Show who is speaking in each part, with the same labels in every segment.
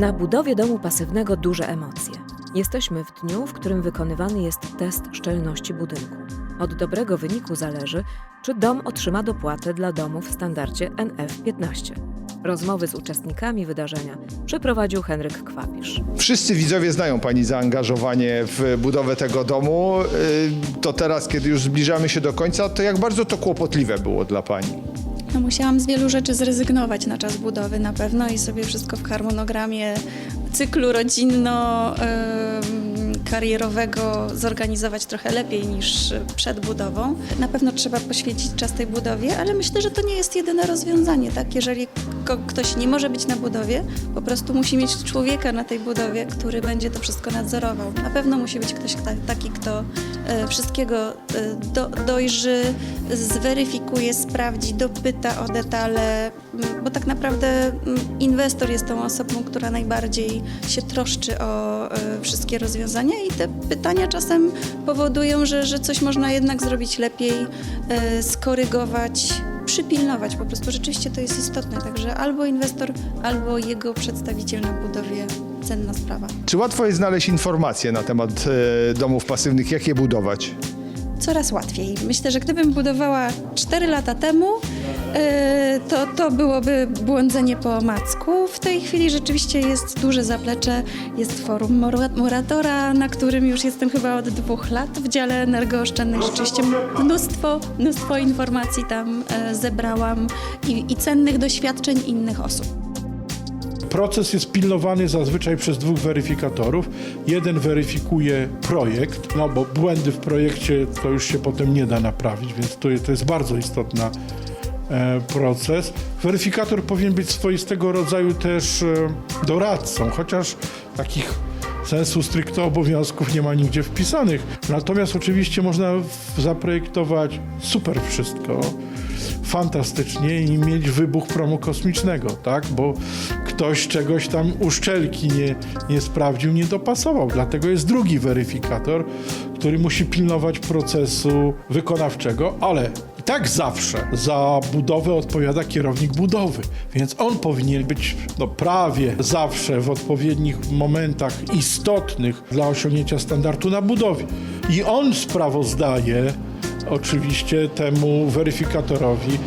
Speaker 1: Na budowie domu pasywnego duże emocje. Jesteśmy w dniu, w którym wykonywany jest test szczelności budynku. Od dobrego wyniku zależy, czy dom otrzyma dopłatę dla domu w standardzie NF15. Rozmowy z uczestnikami wydarzenia przeprowadził Henryk Kwapisz.
Speaker 2: Wszyscy widzowie znają Pani zaangażowanie w budowę tego domu. Yy, To teraz, kiedy już zbliżamy się do końca, to jak bardzo to kłopotliwe było dla Pani?
Speaker 3: No musiałam z wielu rzeczy zrezygnować na czas budowy na pewno i sobie wszystko w harmonogramie cyklu rodzinno-karierowego zorganizować trochę lepiej niż przed budową. Na pewno trzeba poświęcić czas tej budowie, ale myślę, że to nie jest jedyne rozwiązanie. Tak? Jeżeli ktoś nie może być na budowie, po prostu musi mieć człowieka na tej budowie, który będzie to wszystko nadzorował. Na pewno musi być ktoś ta- taki, kto e, wszystkiego e, do, dojrzy, zweryfikuje, sprawdzi, dopyta o detale, m, bo tak naprawdę m, inwestor jest tą osobą, która najbardziej się troszczy o e, wszystkie rozwiązania i te pytania czasem powodują, że, że coś można jednak zrobić lepiej, skorygować, przypilnować. Po prostu rzeczywiście to jest istotne, także albo inwestor, albo jego przedstawiciel na budowie cenna sprawa.
Speaker 2: Czy łatwo jest znaleźć informacje na temat e, domów pasywnych, jak je budować?
Speaker 3: coraz łatwiej. Myślę, że gdybym budowała 4 lata temu, to, to byłoby błądzenie po omacku. W tej chwili rzeczywiście jest duże zaplecze, jest forum mora- moratora, na którym już jestem chyba od dwóch lat w dziale energooszczędnych. Rzeczywiście mnóstwo, mnóstwo informacji tam e, zebrałam i, i cennych doświadczeń innych osób.
Speaker 4: Proces jest pilnowany zazwyczaj przez dwóch weryfikatorów. Jeden weryfikuje projekt, no bo błędy w projekcie to już się potem nie da naprawić, więc to jest, bardzo istotny proces. Weryfikator powinien być swoistego rodzaju też e, doradcą, chociaż takich sensu stricte obowiązków nie ma nigdzie wpisanych. Natomiast oczywiście można zaprojektować super wszystko, fantastycznie i mieć wybuch promu kosmicznego, tak? Bo ktoś czegoś tam uszczelki nie, nie sprawdził, nie dopasował. Dlatego jest drugi weryfikator, który musi pilnować procesu wykonawczego, ale i tak zawsze za budowę odpowiada kierownik budowy, więc on powinien być no, prawie zawsze w odpowiednich momentach istotnych dla osiągnięcia standardu na budowie. I on sprawozdaje oczywiście temu weryfikatorowi.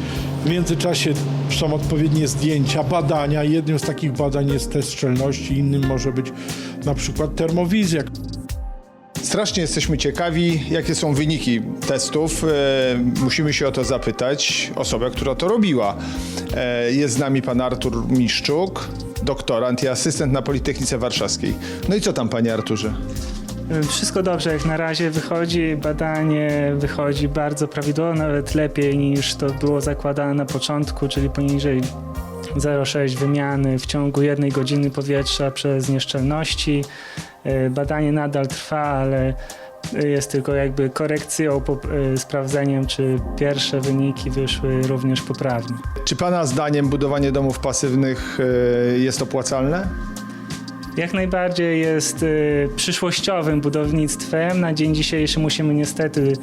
Speaker 4: W międzyczasie są odpowiednie zdjęcia, badania. Jednym z takich badań jest test szczelności, innym może być na przykład termowizja.
Speaker 2: Strasznie jesteśmy ciekawi, jakie są wyniki testów. E, musimy się o to zapytać osobę, która to robiła. E, jest z nami pan Artur Miszczuk, doktorant i asystent na Politechnice Warszawskiej. No i co tam, panie Arturze?
Speaker 5: Wszystko dobrze jak na razie wychodzi, badanie wychodzi bardzo prawidłowo, nawet lepiej niż to było zakładane na początku, czyli poniżej 0,6 wymiany w ciągu jednej godziny powietrza przez nieszczelności. E, Badanie nadal trwa, ale jest tylko jakby korekcją, e, sprawdzeniem, czy pierwsze wyniki wyszły również poprawnie.
Speaker 2: Czy pana zdaniem budowanie domów pasywnych e, jest opłacalne?
Speaker 5: Jak najbardziej jest y, przyszłościowym budownictwem. Na dzień dzisiejszy musimy niestety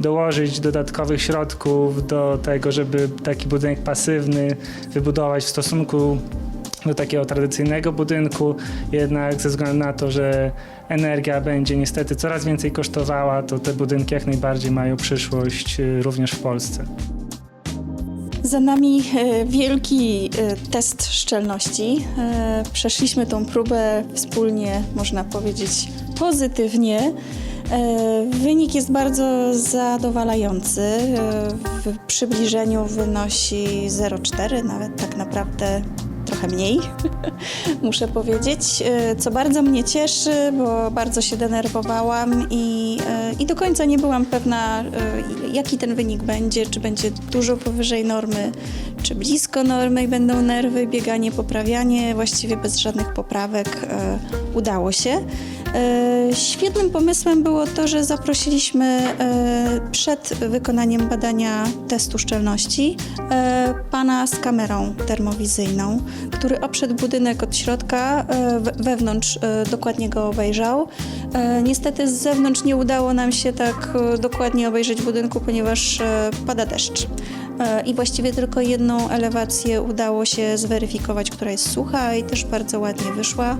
Speaker 5: dołożyć dodatkowych środków do tego, żeby taki budynek pasywny wybudować w stosunku do takiego tradycyjnego budynku. Jednak ze względu na to, że energia będzie niestety coraz więcej kosztowała, to te budynki jak najbardziej mają przyszłość y, również w Polsce.
Speaker 3: Za nami e, wielki e, test szczelności. E, Przeszliśmy tą próbę wspólnie, można powiedzieć, pozytywnie. Wynik jest bardzo zadowalający. W przybliżeniu wynosi 0,4, nawet tak naprawdę trochę mniej, muszę powiedzieć, e, co bardzo mnie cieszy, bo bardzo się denerwowałam i, e, i do końca nie byłam pewna, e, jaki ten wynik będzie, czy będzie dużo powyżej normy, czy blisko normy będą nerwy, bieganie, poprawianie, właściwie bez żadnych poprawek udało się. E, Świetnym pomysłem było to, że zaprosiliśmy e, przed wykonaniem badania testu szczelności e, pana z kamerą termowizyjną, który obszedł budynek od środka, we- wewnątrz dokładnie go obejrzał. Niestety z zewnątrz nie udało nam się tak dokładnie obejrzeć budynku, ponieważ pada deszcz. i właściwie tylko jedną elewację udało się zweryfikować, która jest sucha i też bardzo ładnie wyszła.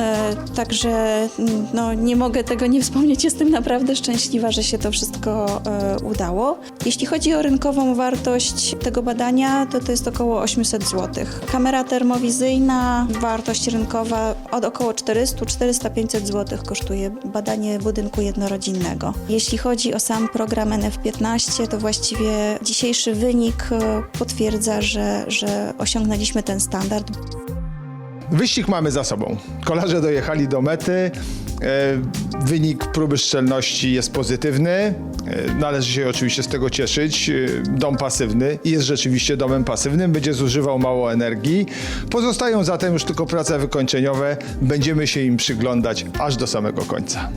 Speaker 3: E, Także mm, no, nie mogę tego nie wspomnieć. Jestem naprawdę szczęśliwa, że się to wszystko e, udało. Jeśli chodzi o rynkową wartość tego badania, to to jest około 800 zł. Kamera termowizyjna, wartość rynkowa od około 400-400-500 zł kosztuje badanie budynku jednorodzinnego. Jeśli chodzi o sam program NF15, to właściwie dzisiejszy wynik e, potwierdza, że, że osiągnęliśmy ten standard.
Speaker 2: Wyścig mamy za sobą. Kolarze dojechali do mety. E, Wynik próby szczelności jest pozytywny. E, Należy się oczywiście z tego cieszyć. E, Dom pasywny jest rzeczywiście domem pasywnym, będzie zużywał mało energii. Pozostają zatem już tylko prace wykończeniowe. Będziemy się im przyglądać aż do samego końca.